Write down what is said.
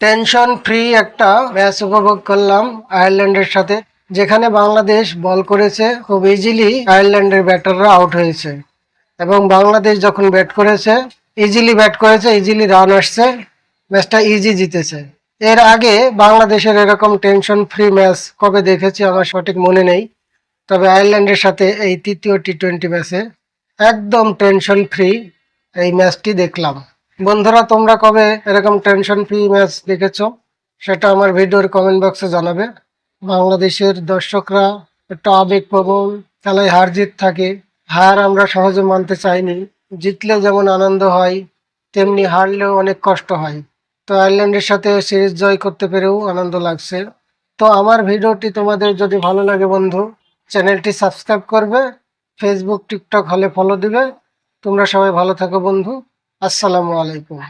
Tension free একটা match উপভোগ করলাম আয়ারল্যান্ডের সাথে, যেখানে বাংলাদেশ বল করেছে খুব ইজিলি আয়ারল্যান্ডের ব্যাটাররা আউট হয়েছে। এবং বাংলাদেশ যখন ব্যাট করেছে ইজিলি ব্যাট করেছে ইজিলি রান আসছে ম্যাচটা ইজি জিতেছে। এর আগে বাংলাদেশের এরকম টেনশন ফ্রি ম্যাচ কবে দেখেছি আমার সঠিক মনে নেই, তবে আয়ারল্যান্ডের সাথে এই তৃতীয় টি টোয়েন্টি ম্যাচে একদম টেনশন ফ্রি এই ম্যাচটি দেখলাম। বন্ধুরা, তোমরা কবে এরকম টেনশন ফ্রি ম্যাচ দেখেছ, সেটা আমার ভিডিওর কমেন্ট বক্সে জানাবে। বাংলাদেশের দর্শকরা একটু আবেগপ্রবণ খেলায় হার জিত থাকে। হার আমরা সহজে মানতে চাইনি। জিতলে যেমন আনন্দ হয়, তেমনি হারলেও অনেক কষ্ট হয়। তো আয়ারল্যান্ডের সাথে সিরিজ জয় করতে পেরেও আনন্দ লাগছে। তো আমার ভিডিওটি তোমাদের যদি ভালো লাগে বন্ধু, চ্যানেলটি সাবস্ক্রাইব করবে ফেসবুক টিকটক হলে ফলো দিবে। তোমরা সবাই ভালো থাকো বন্ধু। আসসালামু আলাইকুম।